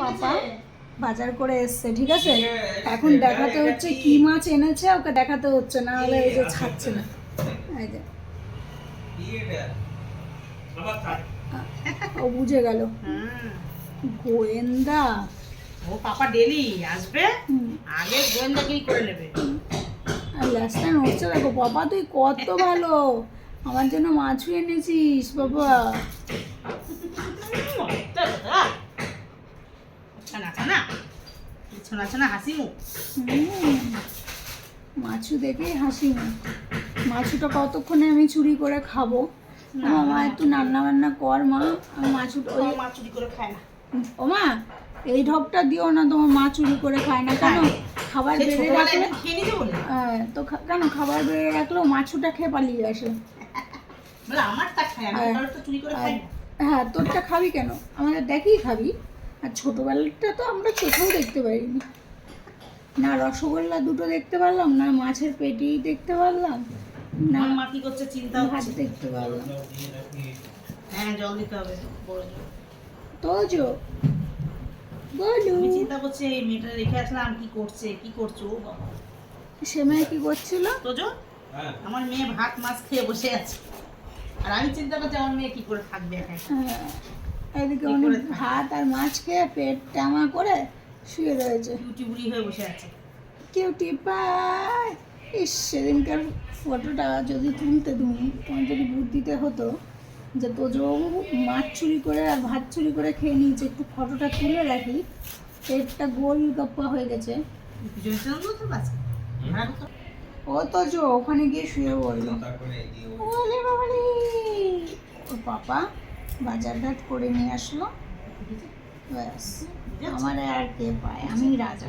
পাপা বাজার করে এসছে ঠিক আছে? এখন দেখাতে হচ্ছে কি? মাছ এনেছে ওকে দেখাতে হচ্ছে না হলে এই যে ছাড়ছে না। এই যে। ও বুঝে গেল। গোয়েন্দা। ও পাপা ডেলি আসবে? আগে গোয়েন্দাগিরি করে নেবে? আর নড়ছে দেখো বাবা তুই কত ভালো। আমার জন্য মাছও এনেছিস বাবা। ছানা ছোনা ছোনা হাসি মুখ মাছু দেখেই হাসি মুখ মাছুটা কতক্ষণে আমি চুরি করে খাব? মা একটু রান্না বান্না কর মা। আমি মাছুটা ওই মা চুরি করে খায় না। ও মা এই ঢপটা দিও না তোমার মা চুরি করে খায় না। কেন? খাবার বেড়ে রাখলে খেয়ে হ্যাঁ, তো কেন? খাবার বেড়ে রাখলেও মাছুটা খেয়ে পালিয়ে আসে। আমার তা খায় আমি হ্যাঁ। তো চুরি করে খাই হ্যাঁ তোরটা খাবি কেন? আমাদের দেখেই খাবি। আর ছোটোবেলাটা তো আমরা চোখেও দেখতে পারিনি না রসগোল্লা দুটো দেখতে পারলাম না মাছের পেটি দেখতে পারলাম না মা কি করছে চিন্তা ভাত দেখতে পারলাম। হ্যাঁ জল দিতে হবে বড় জল। তোজো বলু চিন্তা করছি এই মেয়েটা রেখে আসলাম কি করছে কি করছ ও বাবা। কি করছিল? তোজো? আমার মেয়ে ভাত মাছ খেয়ে বসে আছে। আর আমি চিন্তা করছি আমার মেয়ে কি করে থাকবে একা একা। হ্যাঁ, এদিকে অনেক ভাত আর মাছ খেয়ে পেট টামা করে শুয়ে রয়েছে। বুড়ি হয়ে বসে আছে। কেউ টিপায়। ইস সেদিনকার ফটোটা যদি তুলতে তুমি তোমার যদি বুদ্ধিতে হতো যে তোজবাবু মাছ চুরি করে আর ভাত চুরি করে খেয়ে নিয়েছে একটু ফটোটা তুলে রাখি পেটটা গোল গপ্পা হয়ে গেছে। পিছনে তো? ও তোজো ওখানে গিয়ে শুয়ে বলল ওলে বাবারে ও পাপা বাজার ঘাট করে নিয়ে আসলো। ব্যাস, আমার আর কে পায়? আমি রাজা।